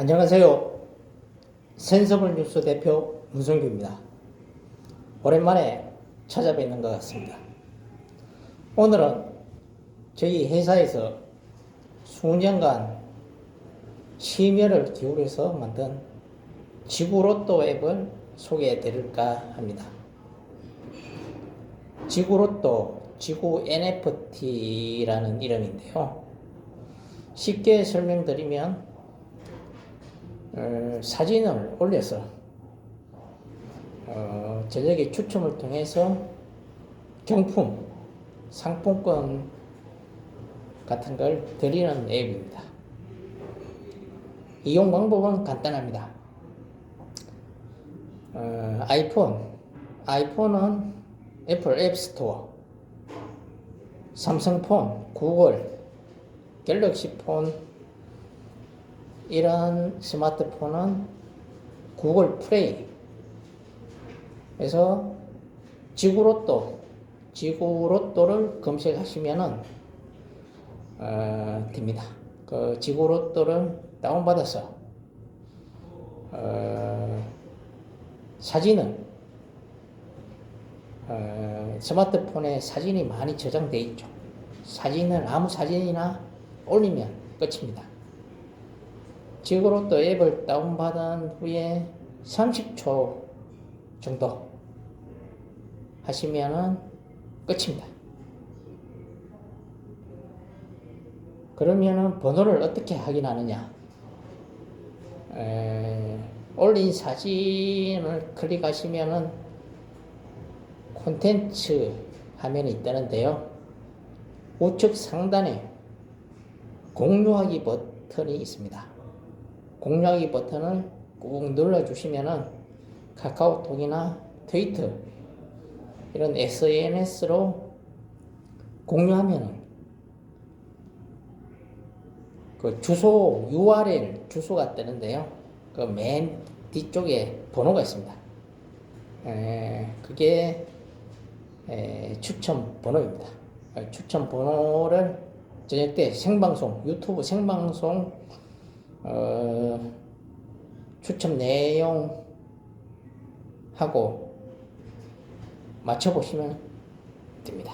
안녕하세요. 센서블 뉴스 대표 문성규입니다. 오랜만에 찾아뵙는 것 같습니다. 오늘은 저희 회사에서 수년간 심혈을 기울여서 만든 지구로또 앱을 소개해 드릴까 합니다. 지구로또 지구 NFT라는 이름인데요. 쉽게 설명드리면 어, 사진을 올려서 어, 저녁에 추첨을 통해서 경품, 상품권 같은 걸 드리는 앱입니다. 이용 방법은 간단합니다. 어, 아이폰, 아이폰은 애플 앱스토어, 삼성폰, 구글, 갤럭시 폰, 이런 스마트폰은 구글 플레이 에서 지구로또 지구로또를 검색하시면은 어, 됩니다. 그 지구로또를 다운받아서 어, 사진은 어, 스마트폰에 사진이 많이 저장돼 있죠. 사진을 아무 사진이나 올리면 끝입니다. 지구로또 앱을 다운받은 후에 30초 정도 하시면은 끝입니다. 그러면은 번호를 어떻게 확인하느냐? 에, 올린 사진을 클릭하시면은 콘텐츠 화면이 있다는데요. 우측 상단에 공유하기 버튼이 있습니다. 공유하기 버튼을 꾹 눌러주시면은 카카오톡이나 트위터 이런 SNS로 공유하면은 그 주소 URL 주소가 뜨는데요. 그 맨 뒤쪽에 번호가 있습니다. 에, 그게 에, 추첨 번호입니다. 어, 추첨 번호를 저녁 때 생방송 유튜브 생방송 어, 추첨 내용 하고 맞춰보시면 됩니다.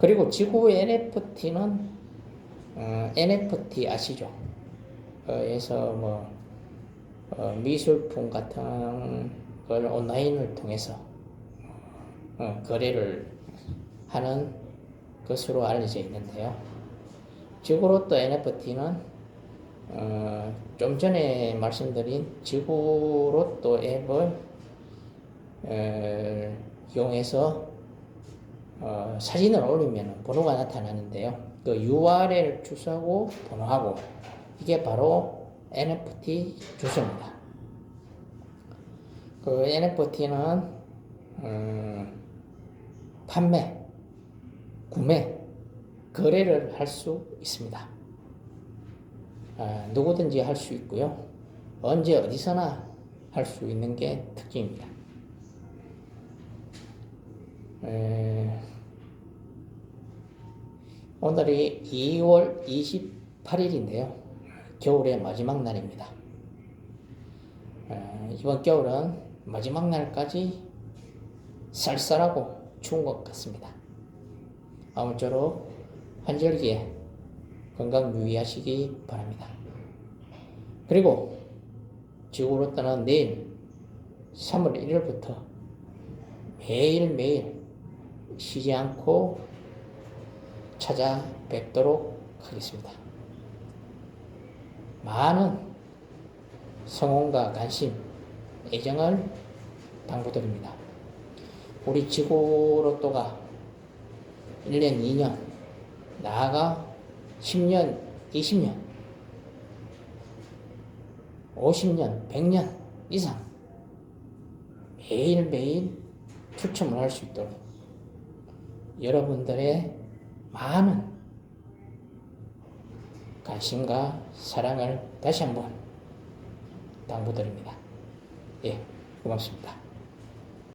그리고 지구 NFT는 어, NFT 아시죠? 어, 에서 뭐 어, 미술품 같은 걸 온라인을 통해서 어, 거래를 하는 것으로 알려져 있는데요. 지구로또 NFT는 어, 좀 전에 말씀드린 지구로또 앱을 어, 이용해서 어, 사진을 올리면 번호가 나타나는데요. 그 URL 주소하고 번호하고 이게 바로 NFT 주소입니다. 그 NFT는 음, 판매, 구매, 거래를 할 수 있습니다. 아, 누구든지 할 수 있고요. 언제 어디서나 할 수 있는 게 특징입니다. 에, 오늘이 2월 28일인데요. 겨울의 마지막 날입니다. 에, 이번 겨울은 마지막 날까지 쌀쌀하고 추운 것 같습니다. 아무쪼록 환절기에 건강 유의하시기 바랍니다. 그리고 지구로 떠난 내일 3월 1일부터 매일매일 쉬지 않고 찾아뵙도록 하겠습니다. 많은 성원과 관심, 애정을 당부드립니다. 우리 지구로또가 1년, 2년, 나아가 10년, 20년, 50년, 100년 이상 매일매일 추첨을 할 수 있도록 여러분들의 많은 관심과 사랑을 다시 한번 당부드립니다. 예, 고맙습니다.